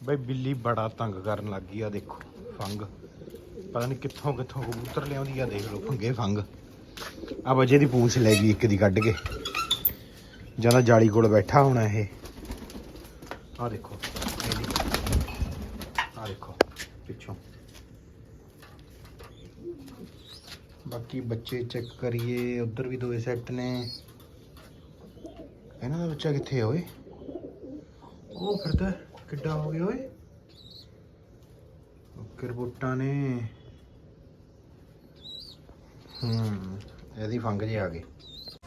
ਬਈ ਬਿੱਲੀ ਬੜਾ ਤੰਗ ਕਰਨ ਲੱਗ ਗਈ ਆ, ਦੇਖੋ, ਫੰਗ। ਪਤਾ ਨਹੀਂ ਕਿੱਥੋਂ ਕਿੱਥੋਂ ਕਬੂਤਰ ਲਿਆਉਂਦੀ ਆ, ਦੇਖ ਲਓ ਪੰਗੇ ਫੰਗ। ਆ ਵਜੇ ਦੀ ਪੂਛ ਲੈ ਗਈ ਇੱਕ ਦੀ ਕੱਢ ਕੇ। ਜ਼ਿਆਦਾ ਜਾਲੀ ਕੋਲ ਬੈਠਾ ਹੋਣਾ ਇਹ। ਆ ਦੇਖੋ ਆ ਦੇਖੋ, ਪਿੱਛੋਂ। ਬਾਕੀ ਬੱਚੇ ਚੈੱਕ ਕਰੀਏ, ਉਧਰ ਵੀ ਦੋਏ ਸੈੱਟ ਨੇ। ਇਹਨਾਂ ਦਾ ਬੱਚਾ ਕਿੱਥੇ ਆ ਉਹ ਫਿਰਦਾ ਕਿੱਡਾ ਹੋ ਗਿਆ ਓਏ? ਕਿਰਬੁੱਟਾਂ ਨੇ। ਹੂੰ, ਇਹਦੀ ਫੰਗ ਜੇ ਆ ਗਏ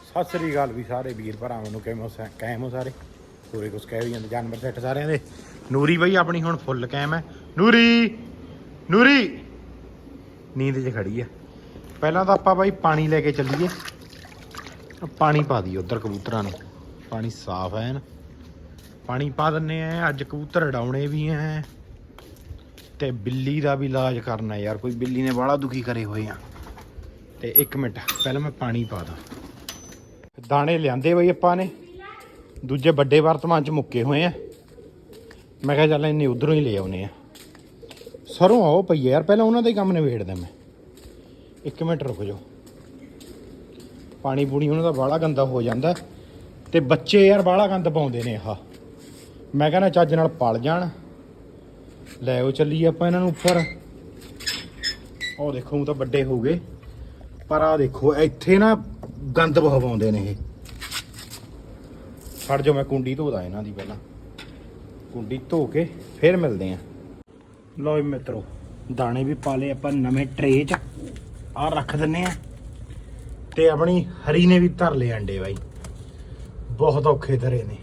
ਸਤਿ ਸ੍ਰੀ ਅਕਾਲ ਵੀ ਸਾਰੇ ਵੀਰ ਭਰਾਵਾਂ ਨੂੰ, ਕਿਵੇਂ ਹੋ ਕਾਇਮ ਹੋ ਸਾਰੇ? ਪੂਰੇ ਕੁਛ ਕਹਿ ਵੀ ਜਾਂਦੇ ਜਾਨਵਰ ਸੈੱਟ ਸਾਰਿਆਂ ਦੇ। ਨੂਰੀ ਬਈ ਆਪਣੀ ਹੁਣ ਫੁੱਲ ਕਾਇਮ ਹੈ। ਨੂਰੀ ਨੂਰੀ! ਨੀਂਦ 'ਚ ਖੜੀ ਆ। ਪਹਿਲਾਂ ਤਾਂ ਆਪਾਂ ਬਾਈ ਪਾਣੀ ਲੈ ਕੇ ਚੱਲੀਏ। ਪਾਣੀ ਪਾ ਦਈਏ ਉਧਰ ਕਬੂਤਰਾਂ ਨੂੰ। ਪਾਣੀ ਸਾਫ਼ ਹੈ ਨਾ। ਪਾਣੀ ਪਾ ਦਿੰਨੇ ਆ, ਅੱਜ ਕਬੂਤਰ ਉਡਾਉਣੇ ਵੀ ਐ ਤੇ ਬਿੱਲੀ ਦਾ ਵੀ ਇਲਾਜ ਕਰਨਾ ਯਾਰ, ਕੋਈ ਬਿੱਲੀ ਨੇ ਬਾਹਲਾ ਦੁਖੀ ਕਰੇ ਹੋਏ ਆ। ਤੇ 1 ਮਿੰਟ, ਪਹਿਲਾਂ ਮੈਂ ਪਾਣੀ ਪਾ ਦਾਂ। ਦਾਣੇ ਲਿਆਂਦੇ ਬਈ ਆਪਾਂ ਨੇ। ਦੂਜੇ ਵੱਡੇ ਵਰਤਮਾਨ ਚ ਮੁੱਕੇ ਹੋਏ ਆ। ਮੈਂ ਕਿਹਾ ਚੱਲ ਇੰਨੇ ਉਧਰੋਂ ਹੀ ਲੈ ਆਉਨੇ ਆ। ਸਰੋਂ ਆਓ ਪਈ ਯਾਰ, ਪਹਿਲਾਂ ਉਹਨਾਂ ਦਾ ਹੀ ਕੰਮ ਨਿਬੇੜਦਾ ਮੈਂ। 1 ਮਿੰਟ ਰੁਕ ਜਾਓ। ਪਾਣੀ ਪੂਣੀ ਉਹਨਾਂ ਦਾ ਬਾਹਲਾ ਗੰਦਾ ਹੋ ਜਾਂਦਾ। ਤੇ ਬੱਚੇ ਯਾਰ ਬਾਹਲਾ ਗੰਦ ਪਾਉਂਦੇ ਨੇ ਆਹ। ਮੈਂ ਕਹਿੰਦਾ ਚੱਜ ਨਾਲ ਪਲ ਜਾਣ। ਲੈ ਉਹ ਚੱਲੀਏ ਆਪਾਂ ਇਹਨਾਂ ਨੂੰ ਉੱਪਰ। ਉਹ ਦੇਖੋ, ਉਹ ਤਾਂ ਵੱਡੇ ਹੋ ਗਏ। ਪਰ ਆ ਦੇਖੋ, ਇੱਥੇ ਨਾ ਗੰਦ ਬਹੁਤ ਪਾਉਂਦੇ ਨੇ ਇਹ। ਛੱਡ ਜਾਓ, ਮੈਂ ਕੁੰਡੀ ਧੋਦਾ ਇਹਨਾਂ ਦੀ ਪਹਿਲਾਂ। ਕੁੰਡੀ ਧੋ ਕੇ ਫਿਰ ਮਿਲਦੇ ਆ। ਲਓ ਜੀ ਮਿੱਤਰੋ, ਦਾਣੇ ਵੀ ਪਾ ਲਏ ਆਪਾਂ ਨਵੇਂ ਟਰੇ 'ਚ। ਆ ਰੱਖ ਦਿੰਨੇ ਆ। ਤੇ ਆਪਣੀ ਹਰੀ ਨੇ ਵੀ ਧਰ ਲਏ ਅੰਡੇ ਬਾਈ। ਬਹੁਤ ਔਖੇ ਧਰੇ ਨੇ।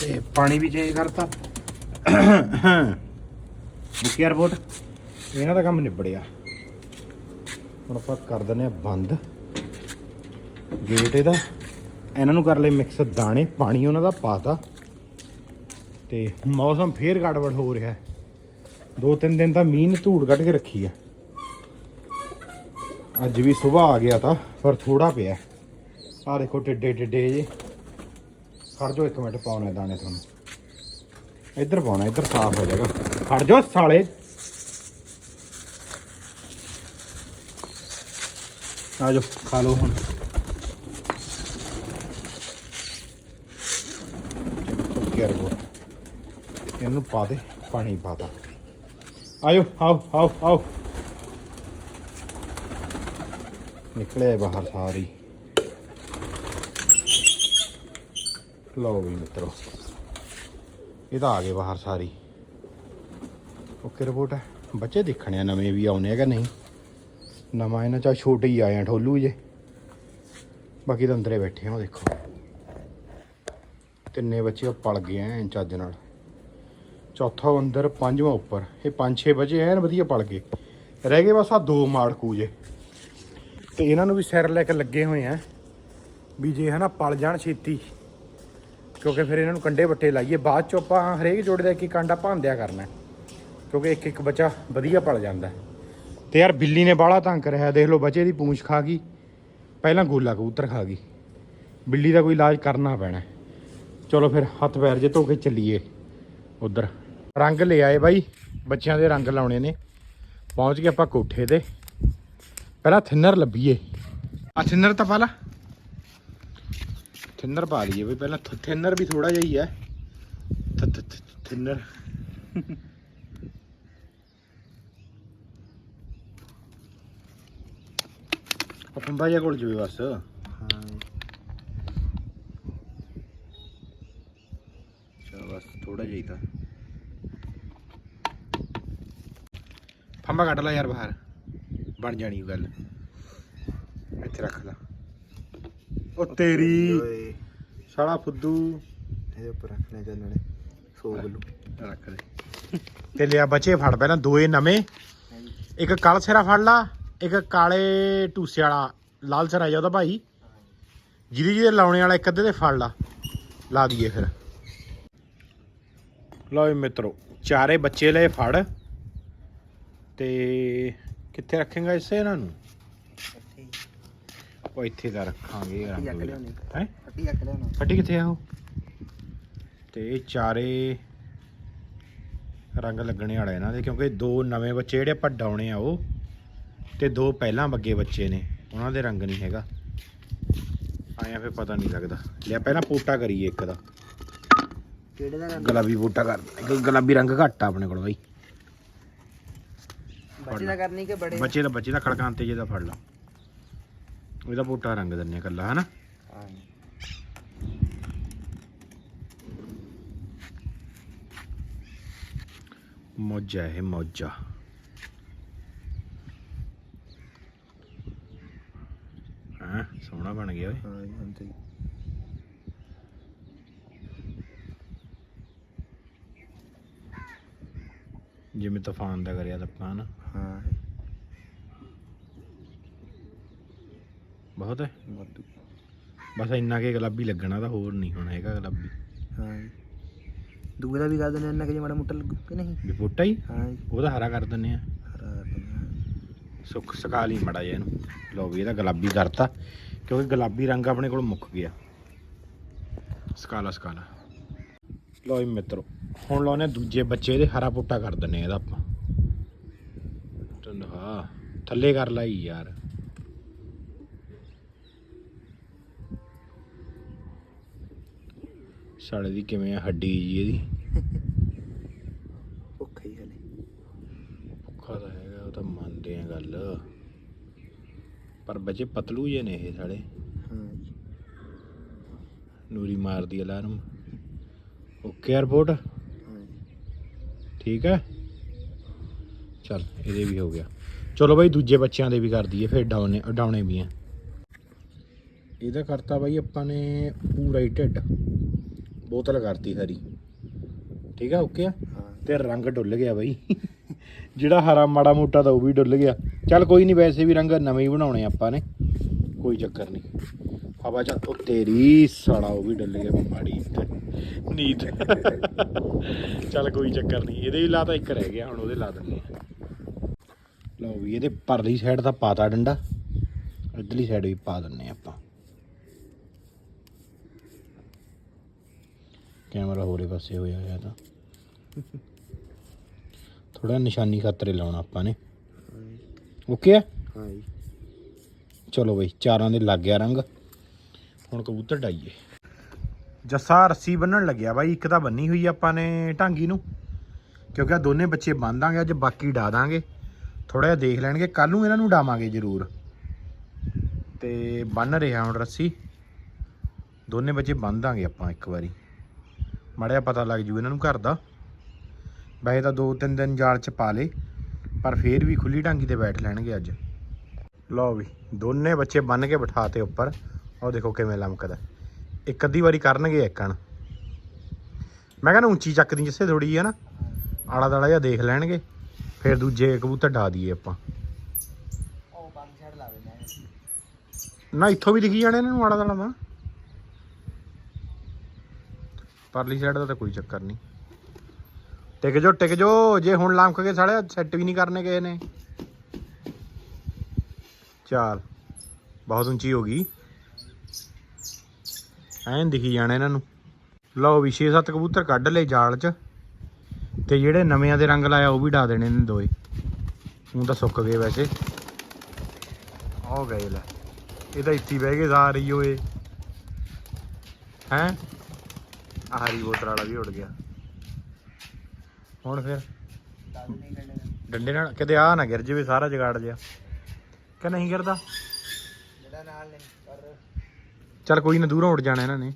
ਤੇ ਪਾਣੀ ਵੀ ਚੇਂਜ ਕਰਤਾ। ਮੁੱਕੀ ਰਿਪੋਰਟ ਇਹਨਾਂ ਦਾ ਕੰਮ ਨਿਬੜਿਆ। ਹੁਣ ਆਪਾਂ ਕਰ ਦਿੰਦੇ ਆ ਬੰਦ। ਗੇਟ ਇਹਦਾ। ਇਹਨਾਂ ਨੂੰ ਕਰ ਲਏ ਮਿਕਸ ਦਾਣੇ, ਪਾਣੀ ਉਹਨਾਂ ਦਾ ਪਾਤਾ। ਤੇ ਮੌਸਮ ਫੇਰ ਗੜਬੜ ਹੋ ਰਿਹਾ। ਦੋ ਤਿੰਨ ਦਿਨ ਤਾਂ ਮੀਂਹ ਨੇ ਧੂੜ ਕੱਢ ਕੇ ਰੱਖੀ ਆ। ਅੱਜ ਵੀ ਸਵੇਰ ਆ ਗਿਆ ਤਾਂ, ਪਰ ਥੋੜਾ ਪਿਆ। ਆ ਦੇਖੋ ਟਿੱਡੇ ਟਿੱਡੇ ਜੇ। ਖੜ ਜਾਓ ਇੱਕ ਮਿੰਟ, ਪਾਉਣੇ ਦਾਣੇ ਤੁਹਾਨੂੰ। ਇੱਧਰ ਪਾਉਣਾ, ਇੱਧਰ ਸਾਫ਼ ਹੋ ਜਾਏਗਾ। ਖੜ ਜਾਓ ਸਾਲੇ। ਆ ਜਾਓ, ਖਾ ਲਓ ਹੁਣ। ਚਲੋ ਰੋ ਇਹਨੂੰ ਪਾ ਦੇ, ਪਾਣੀ ਪਾ ਦਾ ਆਇਓ, ਆਓ ਆਓ ਆਓ। ਨਿਕਲੇ ਬਾਹਰ ਸਾਰੀ। ਲਓ ਵੀ ਮਿੱਤਰੋ। ਇਹ ਤਾਂ ਆ ਗਏ ਬਾਹਰ ਸਾਰੀ। ਓਕੇ ਰਿਪੋਰਟ ਹੈ। ਬੱਚੇ ਦੇਖਣੇ ਆ ਨਵੇਂ ਵੀ ਆਉਣੇ ਆ ਕਿ ਨਹੀਂ। ਨਵਾਂ ਇਹਨਾਂ ਚਾ ਛੋਟੇ ਹੀ ਆਏ ਆ, ਠੋਲੂ ਜੇ। ਬਾਕੀ ਤਾਂ ਅੰਦਰੇ ਬੈਠੇ ਆ, ਉਹ ਦੇਖੋ। ਤਿੰਨੇ ਬੱਚੇ ਪਲ ਗਏ ਐ ਚੱਜ ਨਾਲ। ਚੌਥਾ ਅੰਦਰ, ਪੰਜਵਾਂ ਉੱਪਰ। ਇਹ ਪੰਜ ਛੇ ਬੱਚੇ ਐਨ ਵਧੀਆ ਪਲ ਗਏ। ਰਹਿ ਗਏ ਬਸ ਆ ਦੋ ਮਾੜਕੂ ਜੇ। ਤੇ ਇਹਨਾਂ ਨੂੰ ਵੀ ਸਿਰ ਲੈ ਕੇ ਲੱਗੇ ਹੋਏ ਆ। ਵੀ ਜੇ ਹਨਾ ਪਲ ਜਾਣ ਛੇਤੀ। ਕਿਉਂਕਿ ਫਿਰ ਇਹਨਾਂ ਨੂੰ ਕੰਡੇ ਵੱਟੇ ਲਾਈਏ। ਬਾਅਦ ਚ ਆਪਾਂ ਹਰੇਕ ਜੋੜੇ ਦਾ ਇੱਕ ਇੱਕ ਕਾਂਡਾ ਭਾਂਦਿਆ ਕਰਨਾ। ਕਿਉਂਕਿ ਇੱਕ ਇੱਕ ਬੱਚਾ ਵਧੀਆ ਪਲ ਜਾਂਦਾ। ਹੈ। ਤੇ ਯਾਰ ਬਿੱਲੀ ਨੇ ਬਾਹਲਾ ਤੰਗ ਕਰਿਆ। ਦੇਖ ਲਓ ਬੱਚੇ ਦੀ ਪੂੰਛ ਖਾ ਗਈ। ਪਹਿਲਾਂ ਗੋਲਾ ਕਬੂਤਰ ਖਾ ਗਈ। ਬਿੱਲੀ ਦਾ ਕੋਈ ਇਲਾਜ ਕਰਨਾ ਪੈਣਾ। ਚਲੋ ਫਿਰ ਹੱਥ ਪੈਰ ਜੇ ਧੋ ਕੇ ਚੱਲੀਏ ਉਧਰ। ਰੰਗ ਲੈ ਆਏ ਬਾਈ। ਬੱਚਿਆਂ ਦੇ ਰੰਗ ਲਾਉਣੇ ਨੇ। ਪਹੁੰਚ ਗਏ ਆਪਾਂ ਕੋਠੇ ਤੇ। ਪਹਿਲਾਂ ਥਿਨਰ ਲੱਭੀਏ। ਆ ਥਿਨਰ ਤਾਂ ਪਾ ਥਿਨਰ ਪਾ ਲਈਏ ਬਈ, ਪਹਿਲਾਂ ਥਿਨਰ ਵੀ ਥੋੜਾ ਜਿਹਾ ਹੀ ਹੈ। ਥ- ਥਿਨਰ ਪੰਬਾ ਜਿਹਾ ਕੋਲ ਜਵੇ ਬਸ। ਹਾਂ। ਚਲ ਬਸ ਥੋੜਾ ਜਿਹਾ ਹੀ ਤਾਂ। ਫੰਬਾ ਕੱਢ ਲੈ ਯਾਰ ਬਾਹਰ। ਬਣ ਜਾਣੀ ਉਹ ਗੱਲ। ਇੱਥੇ ਰੱਖ ਲੈ। ਉਹ ਤੇਰੀ। ਓਏ ਸਾਲਾ ਫੁੱਦੂ। ਇਹਦੇ ਉੱਪਰ ਰੱਖਣੇ ਚਾਹੁੰਦੇ ਨੇ 100 ਕਿਲੋ ਰੱਖ ਲੈ ਤੇ ਲਿਆ ਬੱਚੇ ਫੜ ਪਹਿਲਾਂ ਦੋਏ ਨਵੇਂ। ਇੱਕ ਕਾਲ ਸਿਰਾ ਫੜ ਲਾ ਇੱਕ ਕਾਲੇ ਟੂਸੇ ਵਾਲਾ ਲਾਲ ਸਿਰਾ ਜਾ ਉਹਦਾ ਭਾਈ। ਜਿਹਦੀ ਜਿਹਦੇ ਲਾਉਣੇ ਵਾਲਾ ਇੱਕ ਅੱਧੇ ਤੇ ਫੜ ਲਾ। ਲਾ ਦਈਏ ਫਿਰ। ਲਓ ਜੀ ਮਿੱਤਰੋ ਚਾਰੇ ਬੱਚੇ ਲਏ ਫੜ। ਤੇ ਕਿੱਥੇ ਰੱਖੇਗਾ ਇਸੇ ਇਹਨਾਂ ਨੂੰ? ਉਹ ਇੱਥੇ ਦਾ ਰੱਖਾਂਗੇ। ਹੈ? ਅੱਟੀ ਅੱਕ ਲਿਆਉਣਾ। ਫੱਟੀ ਕਿੱਥੇ ਆ ਉਹ? ਤੇ ਇਹ ਚਾਰੇ ਰੰਗ ਲੱਗਣੇ ਵਾਲਾ ਇਹਨਾਂ ਦੇ ਕਿਉਂਕਿ ਦੋ ਨਵੇਂ ਬੱਚੇ ਜਿਹੜੇ ਆਪਾਂ ਡਾਉਣੇ ਆ ਉਹ ਤੇ ਦੋ ਪਹਿਲਾਂ ਬੱਗੇ ਬੱਚੇ ਨੇ ਉਹਨਾਂ ਦੇ ਰੰਗ ਨਹੀਂ ਹੈਗਾ। ਆਇਆ ਫੇ ਪਤਾ ਨਹੀਂ ਲੱਗਦਾ। ਲਿਆ ਪਹਿਲਾਂ ਪੋਟਾ ਕਰੀਏ ਇੱਕ ਦਾ। ਕਿਹੜੇ ਦਾ ਗੁਲਾਬੀ ਪੋਟਾ ਕਰ ਇੱਕ ਗੁਲਾਬੀ ਰੰਗ ਘੱਟ ਆ ਆਪਣੇ ਕੋਲ ਬਾਈ। ਬੱਚੇ ਦਾ ਕਰਨੀ ਕਿ ਬੜੇ? ਬੱਚੇ ਦਾ ਬੱਚੇ ਦਾ ਖੜਕਾਂ ਤੇ ਜਿਹਦਾ ਫੜ ਲਾ। ਇਹਦਾ ਪੋਟਾ ਰੰਗ ਦਿੰਨੇ ਕੱਲਾ ਹਨਾ? ਹਾਂ ਮੋਜਾ ਇਹ ਮੋਜਾ ਹਾਂ ਸੋਹਣਾ ਬਣ ਗਿਆ ਓਏ। ਹਾਂ ਜੀ, ਹੁਣ ਤੇ ਜਿਵੇਂ ਤੂਫਾਨ ਦਾ ਕਰਿਆ ਤਾਂ ਆਪਾਂ ਨਾ ਹਾਂ। ਬਹੁਤ ਹੈ। ਵਾਧੂ ਬਸ ਇੰਨਾ ਕੇ ਗੁਲਾਬੀ ਲੱਗਣਾ ਤਾਂ ਹੋਰ ਨਹੀਂ ਹੁਣ ਹੈਗਾ ਗੁਲਾਬੀ। ਹਾਂ ਜੀ। ਦੂਏ ਦਾ ਵੀ ਕਰ ਦਿੰਦੇ ਇੰਨਾ ਕਿ ਜੇ ਮਾੜਾ ਮੁੱਟਾ ਲੱਗੂ ਕਿ ਨਹੀਂ? ਵੀ ਪੋਟਾ ਹੀ? ਹਾਂ ਜੀ। ਉਹਦਾ ਹਰਾ ਕਰ ਦਿੰਨੇ ਆ ਹਰਾ ਕਰ ਦਿੰਦੇ ਹਾਂ। ਸੁੱਕ ਸਕਾ ਲਈ ਮੜਾ ਜਿਹਾ ਇਹਨੂੰ। ਲਓ ਵੀ ਇਹਦਾ ਗੁਲਾਬੀ ਕਰਤਾ ਕਿਉਂਕਿ ਗੁਲਾਬੀ ਰੰਗ ਆਪਣੇ ਕੋਲ ਮੁੱਕ ਗਿਆ। ਸਕਾਲਾ ਸਕਾਲਾ ਲਓ ਜੀ ਮਿੱਤਰੋ ਹੁਣ ਲਾਉਨੇ ਦੂਜੇ ਬੱਚੇ ਦੇ ਹਰਾ ਪੁੱਟਾ ਕਰ ਦਿੰਨੇ ਇਹਦਾ ਆਪਾਂ। ਹਾਂ ਥੱਲੇ ਕਰ ਲਈ ਯਾਰ। ਸਾਲੇ ਦੀ ਕਿਵੇਂ ਆ ਹੱਡੀ ਜੀ ਇਹਦੀ? ਭੁੱਖਾ ਹੀ ਹਲੇ। ਭੁੱਖਾ ਤਾਂ ਹੈਗਾ ਉਹ ਤਾਂ ਮੰਨਦੇ ਆ ਗੱਲ। ਪਰ ਬੱਚੇ ਪਤਲੂ ਜੇ ਨੇ ਇਹ ਸਾਲੇ। ਹਾਂ ਜੀ। ਨੂਰੀ ਮਾਰਦੀ ਅਲਾਰਮ। ਓਕੇ 에어ਪੋਰਟ ਠੀਕ ਹੈ? ਚਲ ਇਹਦੇ ਵੀ ਹੋ ਗਿਆ। ਚਲੋ ਬਾਈ ਦੂਜੇ ਬੱਚਿਆਂ ਦੇ ਵੀ ਕਰ ਦਈਏ ਫਿਰ ਡਾਉਨੇ ਡਾਉਣੇ ਵੀ ਆ। ਇਹਦਾ ਕਰਤਾ ਬਾਈ ਆਪਾਂ ਨੇ ਪੂਰਾ ਹੀ ਢਿੱਡ। ਬੋਤਲ ਕਰਤੀ ਹਰੀ ਠੀਕ ਆ ਓਕੇ ਆ? ਤੇ ਰੰਗ ਡੁੱਲ ਗਿਆ ਬਾਈ। ਜਿਹੜਾ ਹਰਾ ਮਾੜਾ ਮੋਟਾ ਤਾਂ ਉਹ ਵੀ ਡੁੱਲ ਗਿਆ। ਚੱਲ ਕੋਈ ਨਹੀਂ ਵੈਸੇ ਵੀ ਰੰਗ ਨਵੇਂ ਹੀ ਬਣਾਉਣੇ ਆਪਾਂ ਨੇ। ਕੋਈ ਚੱਕਰ ਨਹੀਂ ਹਵਾ ਚ ਉਹ ਤੇਰੀ ਸਾਲਾ ਉਹ ਵੀ ਡੁੱਲ ਗਿਆ ਮਾੜੀ ਨੀਤ ਚੱਲ ਕੋਈ ਚੱਕਰ ਨਹੀਂ ਇਹਦੇ ਵੀ ਲਾ ਤਾਂ ਇੱਕ ਰਹਿ ਗਿਆ ਹੁਣ ਉਹਦੇ ਲਾ ਦਿੰਦੇ ਆ। ਲਓ ਵੀ ਇਹਦੇ ਪਰਲੀ ਸਾਈਡ ਤਾਂ ਪਾਤਾ ਡੰਡਾ। ਇਧਰਲੀ ਸਾਈਡ ਵੀ ਪਾ ਦਿੰਨੇ ਆਪਾਂ। ਕੈਮਰਾ ਹੋਰੇ ਪਾਸੇ ਹੋਇਆ ਹੋਇਆ ਤਾਂ। ਥੋੜਾ ਨਿਸ਼ਾਨੀ ਖਾਤਰੇ ਲਾਉਣਾ ਆਪਾਂ ਨੇ। ਓਕੇ ਆ? ਹਾਂ ਜੀ ਚਲੋ ਬਈ ਚਾਰਾਂ ਦੇ ਲੱਗ ਗਿਆ ਰੰਗ। ਹੁਣ ਕਬੂਤਰ ਡਾਈਏ ਜੱਸਾ ਰੱਸੀ ਬੰਨਣ ਲੱਗਿਆ ਬਾਈ ਇੱਕ ਤਾਂ ਬੰਨੀ ਹੋਈ ਆਪਾਂ ਨੇ ਢਾਂਗੀ ਨੂੰ। ਕਿਉਂਕਿ ਆ ਦੋਨੇ ਬੱਚੇ ਬੰਨ ਦਾਂਗੇ ਅੱਜ ਬਾਕੀ ਡਾ ਦਾਂਗੇ। ਥੋੜਾ ਜਿਹਾ ਦੇਖ ਲੈਣਗੇ ਕੱਲ ਨੂੰ ਇਹਨਾਂ ਨੂੰ ਡਾਵਾਂਗੇ ਜ਼ਰੂਰ। ਤੇ ਬੰਨ ਰਿਹਾ ਹੁਣ ਰੱਸੀ। ਦੋਨੇ ਬੱਚੇ ਬੰਨ ਦਾਂਗੇ ਆਪਾਂ ਇੱਕ ਵਾਰੀ। ਮੜਿਆ ਪਤਾ ਲੱਗ ਜੂ ਇਹਨਾਂ ਨੂੰ ਘਰ ਦਾ। ਵੈਸੇ ਤਾਂ ਦੋ ਤਿੰਨ ਦਿਨ ਜਾਲ ਚ ਪਾ ਲੇ ਪਰ ਫੇਰ ਵੀ ਖੁੱਲੀ ਢਾਂਗੀ ਤੇ ਬੈਠ ਲੈਣਗੇ ਅੱਜ। ਲਓ ਵੀ ਦੋਨੇ ਬੱਚੇ ਬੰਨ ਕੇ ਬਿਠਾਤੇ ਉੱਪਰ। ਉਹ ਦੇਖੋ ਕਿਵੇਂ ਲਮਕਦਾ। ਇੱਕ ਅੱਧੀ ਵਾਰੀ ਕਰਨਗੇ ਇੱਕਣ ਮੈਂ ਕਹਿੰਦਾ ਉੱਚੀ ਚੱਕਦੀ ਜਿੱਸੇ ਥੋੜੀ ਹੈ ਨਾ ਆਲਾ ਦਾਲਾ ਜਿਹਾ ਦੇਖ ਲੈਣਗੇ ਫਿਰ ਦੂਜੇ ਕਬੂਤਰ ਡਾ ਦਈਏ ਆਪਾਂ। ਉਹ ਬੰਦ ਛੱਡ ਲਾ ਆ। ਨਾ ਇੱਥੋਂ ਵੀ ਦਿਖੀ ਜਾਣੇ ਇਹਨਾਂ ਨੂੰ ਆਲਾ ਦਾਲਾ ਦਾ ਪਰਲੀ ਸਾਈਡ ਦਾ ਤਾਂ ਕੋਈ ਚੱਕਰ ਨਹੀਂ। ਟਿਕ ਜੋ ਟਿਕ ਜੋ ਜੇ ਹੁਣ ਲਮਕ ਕੇ ਸਾਲੇ ਸੈੱਟ ਵੀ ਨਹੀਂ ਕਰਨੇ ਕਿਸੇ ਨੇ। ਚਾਲ, ਬਹੁਤ ਉੱਚੀ ਹੋ ਗਈ। ਐਨ ਦਿਖੀ ਜਾਣਾ ਇਹਨਾਂ ਨੂੰ। ਲਓ ਵੀ 6-7 ਕਬੂਤਰ ਕੱਢ ਲਏ ਜਾਲ 'ਚ। ਤੇ ਜਿਹੜੇ ਨਵਿਆਂ ਦੇ ਰੰਗ ਲਾਇਆ, ਉਹ ਵੀ ਡਾ ਦੇਣੇ ਨੇ ਦੋਏ। ਹੁਣ ਤਾਂ ਸੁੱਕ ਗਏ ਵੈਸੇ। ਹੋ ਗਏ ਲੈ, ਇਹ ਤਾਂ ਇੱਥੇ ਬਹਿ ਗਏ ਕੇ ਸਾਰੀ ਓਏ। ਹੈ? ਆਹਰੀ ਬੋਤਲ ਵਾਲਾ ਵੀ ਉੜ ਗਿਆ। ਹੁਣ ਫਿਰ? ਡੰਡੇ ਨਾਲ ਕਿਤੇ ਆ ਨਾ ਗਿਰ ਜਾਵੇ, ਸਾਰਾ ਜਗਾੜ ਜਿਆ ਕਿ ਨਹੀਂ ਗਿਰਦਾ? ਜਿਹੜਾ ਨਾਲ ਨਹੀਂ ਪਰ ਚੱਲ ਕੋਈ ਨਾ, ਦੂਰੋਂ ਉੱਡ ਜਾਣਾ ਇਹਨਾਂ ਨੇ।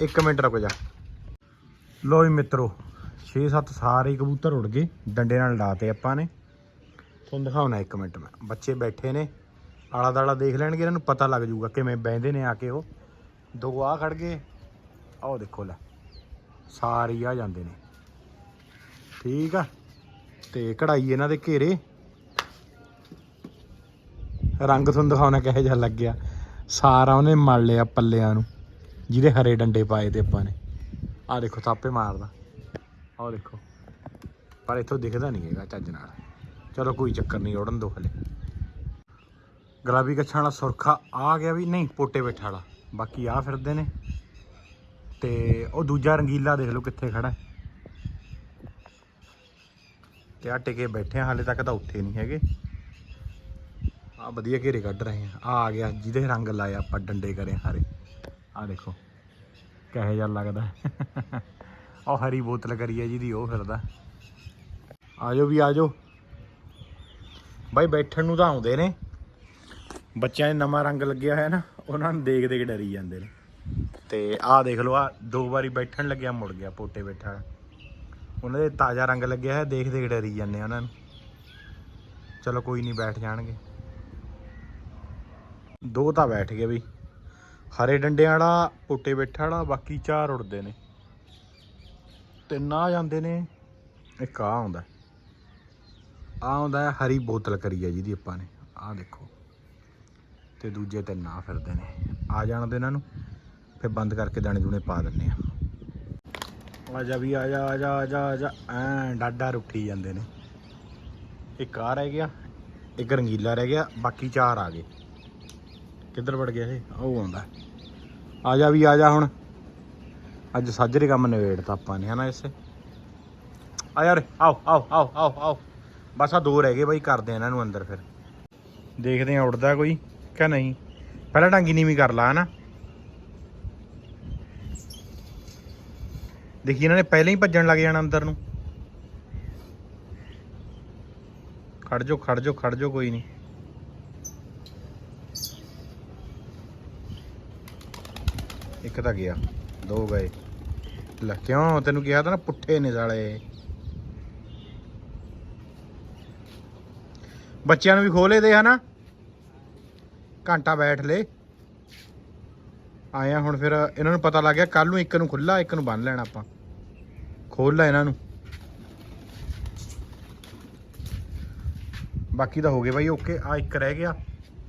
ਇੱਕ ਮਿੰਟ ਰੁਕ ਜਾ। ਲੋ ਜੀ ਮਿੱਤਰੋ 6-7 ਸਾਰੇ ਕਬੂਤਰ ਉੱਡ ਗਏ, ਡੰਡੇ ਨਾਲ ਲਾਤੇ ਆਪਾਂ ਨੇ। ਤੁਹਾਨੂੰ ਦਿਖਾਉਣਾ ਇੱਕ ਮਿੰਟ ਮੈਂ। ਬੱਚੇ ਬੈਠੇ ਨੇ ਆਲਾ ਦਾਲਾ ਦੇਖ ਲੈਣਗੇ, ਇਹਨਾਂ ਨੂੰ ਪਤਾ ਲੱਗ ਜਾਊਗਾ ਕਿਵੇਂ ਬੈੰਦੇ ਨੇ ਆ ਕੇ ਉਹ। ਦੋ ਆ ਖੜ ਗਏ। ਆਓ ਦੇਖੋ ਲੈ, ਸਾਰੇ ਆ ਜਾਂਦੇ ਨੇ। ਠੀਕ ਆ? ਤੇ ਕਢਾਈ ਇਹਨਾਂ ਦੇ ਘੇਰੇ। ਰੰਗ ਤੁਹਾਨੂੰ ਦਿਖਾਉਣਾ ਕਿਹੋ ਜਿਹਾ ਲੱਗਿਆ। ਸਾਰਾ ਉਹਨੇ ਮਲ ਲਿਆ ਪੱਲਿਆਂ ਨੂੰ, ਜਿਹਦੇ ਹਰੇ ਡੰਡੇ ਪਾਏ ਤੇ ਆਪਾਂ ਨੇ। ਆਹ ਦੇਖੋ, ਥਾਪੇ ਮਾਰਦਾ। ਆਹ ਦੇਖੋ, ਪਰ ਇੱਥੋਂ ਦਿਖਦਾ ਨਹੀਂ ਹੈਗਾ ਚੱਜ ਨਾਲ। ਚਲੋ ਕੋਈ ਚੱਕਰ ਨਹੀਂ ਉੜਨ ਦੋ ਹਲੇ। ਗੁਲਾਬੀ ਕੱਛਾਂ ਵਾਲਾ ਸੁਰਖਾ ਆ ਗਿਆ ਵੀ ਨਹੀਂ, ਪੋਟੇ ਬੈਠਾ ਵਾਲਾ। ਬਾਕੀ ਆ ਫਿਰਦੇ ਨੇ। ਤੇ ਉਹ ਦੂਜਾ ਰੰਗੀਲਾ ਦੇਖ ਲਓ ਕਿੱਥੇ ਖੜਾ। ਤੇ ਆ ਟਿਕੇ ਬੈਠੇ ਆ, ਹਾਲੇ ਤੱਕ ਤਾਂ ਉੱਥੇ ਨਹੀਂ ਹੈਗੇ। ਆ ਵਧੀਆ ਘੇਰੇ ਕੱਢ ਰਹੇ ਆ। ਆ ਆ ਗਿਆ, ਜਿਹਦੇ ਰੰਗ ਲਾਏ ਆਪਾਂ ਡੰਡੇ ਕਰੇ ਹਾਰੇ। ਆ ਦੇਖੋ, ਕਿਹੋ ਜਿਹਾ ਲੱਗਦਾ। ਉਹ ਹਰੀ ਬੋਤਲ ਕਰੀ ਹੈ ਜਿਹਦੀ ਉਹ ਫਿਰਦਾ। ਆਜੋ ਵੀ ਆਜੋ ਬਾਈ, ਬੈਠਣ ਨੂੰ ਤਾਂ ਆਉਂਦੇ ਨੇ। ਬੱਚਿਆਂ ਦੇ ਨਵਾਂ ਰੰਗ ਲੱਗਿਆ ਹੋਇਆ ਨਾ, ਉਹਨਾਂ ਨੂੰ ਦੇਖ ਦੇਖ ਡਰੀ ਜਾਂਦੇ ਨੇ। ਤੇ ਆਹ ਦੇਖ ਲਓ ਆ ਦੋ ਵਾਰੀ ਬੈਠਣ ਲੱਗਿਆ, ਮੁੜ ਗਿਆ ਪੋਟੇ ਬੈਠਾ। ਉਹਨਾਂ ਦੇ ਤਾਜ਼ਾ ਰੰਗ ਲੱਗਿਆ ਹੈ ਦੇਖ ਦੇਖ ਡਰੀ ਜਾਂਦੇ ਉਹਨਾਂ ਨੂੰ। ਚਲੋ ਕੋਈ ਨਹੀਂ, ਬੈਠ ਜਾਣਗੇ। ਦੋ ਤਾਂ ਬੈਠ ਗਏ ਬਈ। ਹਰੇ ਡੰਡਿਆਂ ਵਾਲਾ ਪੋਟੇ ਬੈਠਾ ਵਾਲਾ, ਬਾਕੀ ਚਾਰ ਉੜਦੇ ਨੇ। ਤਿੰਨ ਆ ਜਾਂਦੇ ਨੇ, ਇੱਕ ਆ ਆਉਂਦਾ। ਆ ਆਉਂਦਾ, ਹਰੀ ਬੋਤਲ ਕਰੀ ਹੈ ਜਿਹਦੀ ਆਪਾਂ ਨੇ। ਆਹ ਦੇਖੋ। ਤੇ ਦੂਜੇ ਤਿੰਨ ਆ ਫਿਰਦੇ ਨੇ। ਆ ਜਾਣ ਦੇ ਇਹਨਾਂ ਨੂੰ, ਫਿਰ ਬੰਦ ਕਰਕੇ ਦਾਣੇ ਦੂਣੇ ਪਾ ਦਿੰਨੇ ਆ। ਆ ਜਾ ਵੀ, ਆ ਜਾ ਆ ਜਾ ਆ ਜਾ ਆ ਜਾ। ਐ ਡਾਡਾ ਰੁੱਠੀ ਜਾਂਦੇ ਨੇ। ਇੱਕ ਆ ਰਹਿ ਗਿਆ, ਇੱਕ ਰੰਗੀਲਾ ਰਹਿ ਗਿਆ, ਬਾਕੀ ਚਾਰ ਆ ਗਏ। ਕਿੱਧਰ ਵੜ ਗਿਆ ਇਹ? ਉਹ ਆਉਂਦਾ। ਆ ਜਾ ਵੀ, ਆ ਜਾ ਹੁਣ। ਅੱਜ ਸਾਜਰੇ ਕੰਮ ਨਵੇੜਤਾ ਆਪਾਂ ਨੇ, ਹਨਾ ਇਸੇ? ਆ ਯਾਰ, ਆਓ ਆਓ ਆਓ ਆਓ ਆਓ। ਬਸ ਆ ਦੋ ਰਹਿ ਗਏ ਬਾਈ, ਕਰਦੇ ਆ ਇਹਨਾਂ ਨੂੰ ਅੰਦਰ ਫਿਰ। ਦੇਖਦੇ ਆ ਉੜਦਾ ਕੋਈ। ਕਿ ਨਹੀਂ। ਪਹਿਲਾਂ ਟਾਂਗੀ ਨੀਵੀਂ ਕਰ ਲਾ, ਹਨਾ। ਦੇਖੀ ਇਹਨਾਂ ਨੇ ਪਹਿਲਾਂ ਹੀ ਭੱਜਣ ਲੱਗ ਜਾਣਾ ਅੰਦਰ ਨੂੰ। ਖੜ ਜੋ ਖੜ ਜੋ ਖੜ ਜੋ ਕੋਈ ਨਹੀਂ। ਇੱਕ ਤਾਂ ਗਿਆ, ਦੋ ਗਏ। ਲੈ, ਕਿਉਂ? ਤੈਨੂੰ ਕਿਹਾ ਤਾਂ ਨਾ ਪੁੱਠੇ ਨੇ ਸਾਲੇ। ਬੱਚਿਆਂ ਨੂੰ ਵੀ ਖੋਲੇ ਦੇ, ਹਨਾ। ਘੰਟਾ ਬੈਠ ਲੈ। ਆਇਆ ਹੁਣ ਫਿਰ ਇਹਨਾਂ ਨੂੰ ਪਤਾ ਲੱਗ ਗਿਆ ਕੱਲ ਨੂੰ ਇੱਕ ਨੂੰ ਖੁੱਲਾ ਇੱਕ ਨੂੰ ਬੰਨ ਲੈਣਾ ਆਪਾਂ। ਖੋਲ ਲੈ ਇਹਨਾਂ ਨੂੰ। ਬਾਕੀ ਤਾਂ ਹੋ ਗਏ ਬਾਈ ਓਕੇ ਆ ਇੱਕ ਰਹਿ ਗਿਆ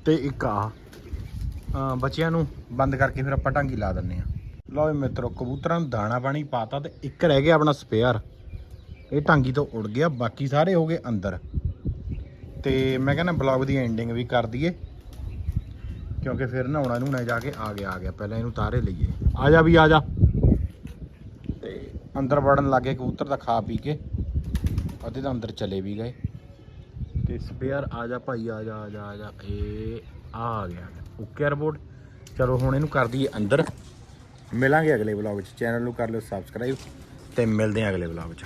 ਤੇ ਇੱਕ ਆ ਬੱਚਿਆਂ ਨੂੰ ਬੰਦ ਕਰਕੇ ਫਿਰ ਆਪਾਂ ਟਾਂਗੀ ਲਾ ਦਿੰਨੇ ਆ ਲਓ ਵੀ ਮਿੱਤਰੋ, ਕਬੂਤਰਾਂ ਨੂੰ ਦਾਣਾ ਪਾਣੀ ਪਾਤਾ ਤੇ ਇੱਕ ਰਹਿ ਗਿਆ ਆਪਣਾ ਸਪੇਅਰ। ਇਹ ਢਾਂਗੀ ਤੋਂ ਉੜ ਗਿਆ, ਬਾਕੀ ਸਾਰੇ ਹੋ ਗਏ ਅੰਦਰ। ਤੇ ਮੈਂ ਕਹਿੰਦਾ ਬਲੌਗ ਦੀ ਐਂਡਿੰਗ ਵੀ ਕਰ ਦਈਏ। ਕਿਉਂਕਿ ਫਿਰ ਨਹਾਉਣਾ ਨੂਣਾ ਜਾ ਕੇ ਆ ਗਿਆ ਆ ਗਿਆ ਪਹਿਲਾਂ ਇਹਨੂੰ ਤਾਰੇ ਲਈਏ। ਆ ਜਾ ਵੀ, ਆ ਜਾ। ਤੇ ਅੰਦਰ ਵੜਨ ਲੱਗੇ ਕਬੂਤਰ ਦਾ ਖਾ ਪੀ ਕੇ। ਅੱਧੇ ਤਾਂ ਅੰਦਰ ਚਲੇ ਵੀ ਗਏ। ਤੇ ਸਪੇਅਰ, ਆ ਜਾ ਭਾਈ, ਆ ਜਾ ਆ ਜਾ ਆ ਜਾ। ਇਹ ਆ ਗਿਆ। Okay report. ਚਲੋ ਹੁਣ ਇਹਨੂੰ ਕਰ ਦਈਏ ਅੰਦਰ। ਮਿਲਾਂਗੇ ਅਗਲੇ ਵਲੌਗ 'ਚ ਚੈਨਲ ਨੂੰ ਕਰ ਲਿਓ ਸਬਸਕ੍ਰਾਈਬ। ਤੇ ਮਿਲਦੇ ਹਾਂ ਅਗਲੇ ਵਲੌਗ 'ਚ